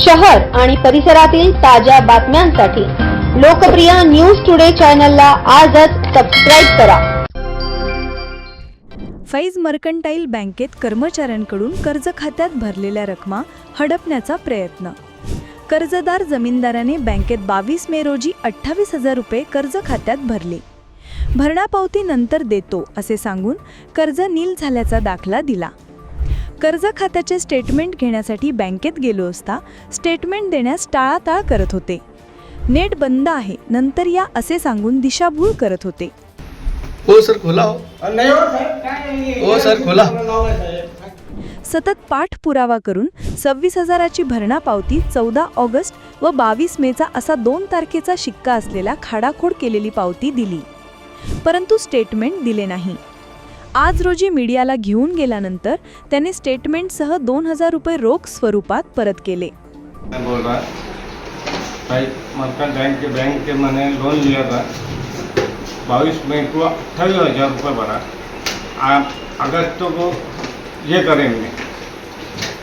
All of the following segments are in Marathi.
शहर आणि परिसरातील ताज्या बातम्यांसाठी लोकप्रिय न्यूज टुडे चॅनलला आजच सबस्क्राईब करा. फैज मर्कंटाईल बँकेत कर्मचाऱ्यांकडून कर्ज खात्यात भरलेल्या रकमा हडपण्याचा प्रयत्न. कर्जदार जमीनदाराने बँकेत बावीस मे रोजी अठ्ठावीस हजार रुपये कर्ज खात्यात भरले. भरणापावती नंतर देतो असे सांगून कर्ज नील झाल्याचा दाखला दिला. कर्ज खात्याचे स्टेटमेंट घेण्यासाठी बँकेत गेलो असता स्टेटमेंट देण्यास टाळाटाळ करत होते. नेट बंद आहे नंतर या असे सांगून दिशाभूल करत होते. हो सर खोला हो. नाही हो सर, खोला. सतत पाठपुरावा करून सव्वीस हजाराची भरणा पावती चौदा ऑगस्ट व बावीस मेचा असा दोन तारखेचा शिक्का असलेला खाडाखोड केलेली पावती दिली. परंतु स्टेटमेंट दिले नाही. आज रोजी मीडियाला घेऊन गेल्यानंतर त्याने स्टेटमेंटसह दोन हजार रुपये रोख स्वरूपात परत केले. मैं बोल रहा? भाई मरकज बैंक के बैंक के मैंने लोन लिया था। बाईस मई को अट्ठाईस हज़ार रुपये भरा। आप अगस्त को ये करेंगे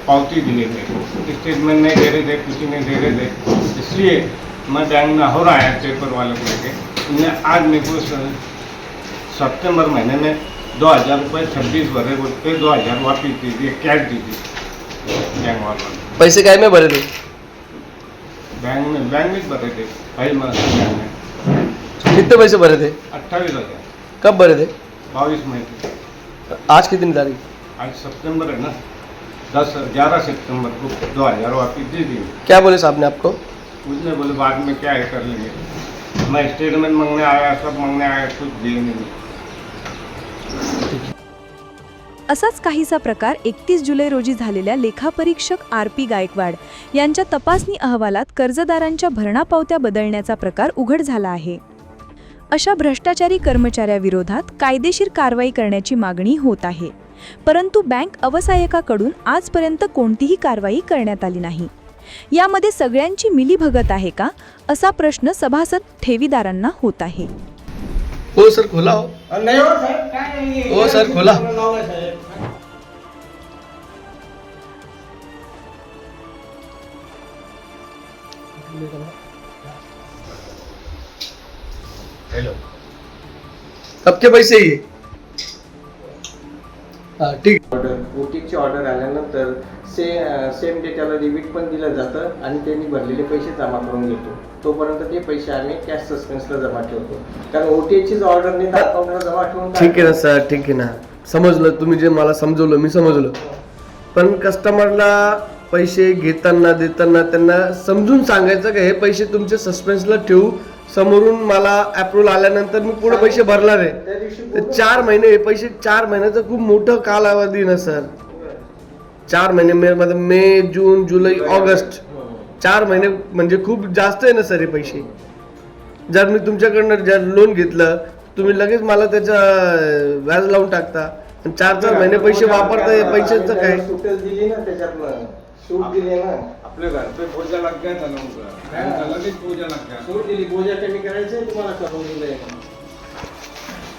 पावती दिएंगे स्टेटमेंट नहीं दे रहे थे कुछ नहीं दे रहे थे। इसलिए मैं बैंक में हो रहा है पेपर वाले को लेके। उन्हें आज मेरे को सितंबर महीने में दो हज़ार रुपये छब्बीस भरे बोलते दो हज़ार वापिस दी थी कैश दी थी। बैंक वालों पैसे काय में भरे थे? बैंक में बैंक में भरे थे भाई बैंक में कितने पैसे भरे थे? अट्ठाईस हज़ार। कब भरे थे? बाईस मई को। आज कितनी तारीख? आज सितंबर है ना? दस ग्यारह सितंबर को दो हज़ार वापिस दे दी क्या बोले साहब ने आपको? उसने बोले बाद में क्या है कर लेंगे। मैं स्टेटमेंट मांगने आया सब मांगने आया कुछ दिए नहीं। असाच काहीसा प्रकार एकतीस जुलै रोजी झालेल्या लेखापरीक्षक आर पी गायकवाड यांच्या तपासणी अहवालात कर्जदारांच्या भरणा पावत्या बदलण्याचा प्रकार उघड झाला आहे. अशा भ्रष्टाचारी कर्मचाऱ्याविरोधात कायदेशीर कारवाई करण्याची मागणी होत आहे. परंतु बँक अवसायकाकडून आजपर्यंत कोणतीही कारवाई करण्यात आली नाही. यामध्ये सगळ्यांची मिलीभगत आहे का? असा प्रश्न सभासद ठेवीदारांना होत आहे. हो सर खोला हो। नहीं हो सर। क्या नहीं हो, सर, खोला. लावलंय, साहेब. हेलो कब के पैसे ये हाँ ठीक। बुटीकची ऑर्डर आल्यानंतर से सेम डे त्याला रिबीट पण दिलं जातं आणि त्यांनी भरलेले पैसे जमा करून घेतो. तोपर्यंत ते पैसे आम्ही कॅश सस्पेन्सला जमा ठेवतो. कारण ओटीचीच ऑर्डर नाही तर अकाउंटला जमा ठेवून ठीक आहे ना सर ठीक आहे ना. समजलं तुम्ही जे मला समजवलं मी समजलं पण कस्टमरला पैसे घेताना देताना त्यांना समजून सांगायचं का हे पैसे तुमचे सस्पेन्सला ठेवू. समोरून मला अप्रूव्हल आल्यानंतर मी पुढे पैसे भरणार आहे. तर चार महिने हे पैसे चार महिन्याचा खूप मोठं कालावधी ना सर. चार महिने मे मध्ये मे जून जुलै ऑगस्ट. चार महिने म्हणजे खूप जास्त आहे ना सर हे पैसे. जर मी तुमच्याकडनं जर लोन घेतलं तुम्ही लगेच मला त्याचा व्याज लावून टाकता. आणि चार चार महिने पैसे वापरता हे पैशाचं काय? दिली ना सूट दिली ना अपने घर पे बोझा लग गया था ना उनका। बैंक का लगेच बोझा लग गया। सूट दिली बोजा कमी करायचं तुम्हाला करून दिलंय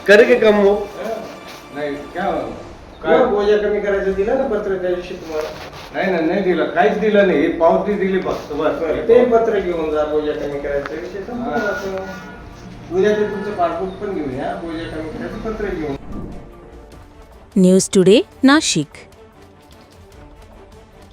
करे के कम हो। नाही क्या काय बोजा कमी करायचं दिलं ना पत्र त्या दिवशी तुम्हाला नाही ना नाही दिलं। काहीच दिलं नाही पावती दिली फक्त बस। ते पत्र घेऊन जा बोजा कमी करायचा विषय. उद्या ते तुमचं पासबुक पण घेऊन या बोजा कमी करायचं पत्र घेऊन न्यूज टुडे नाशिक।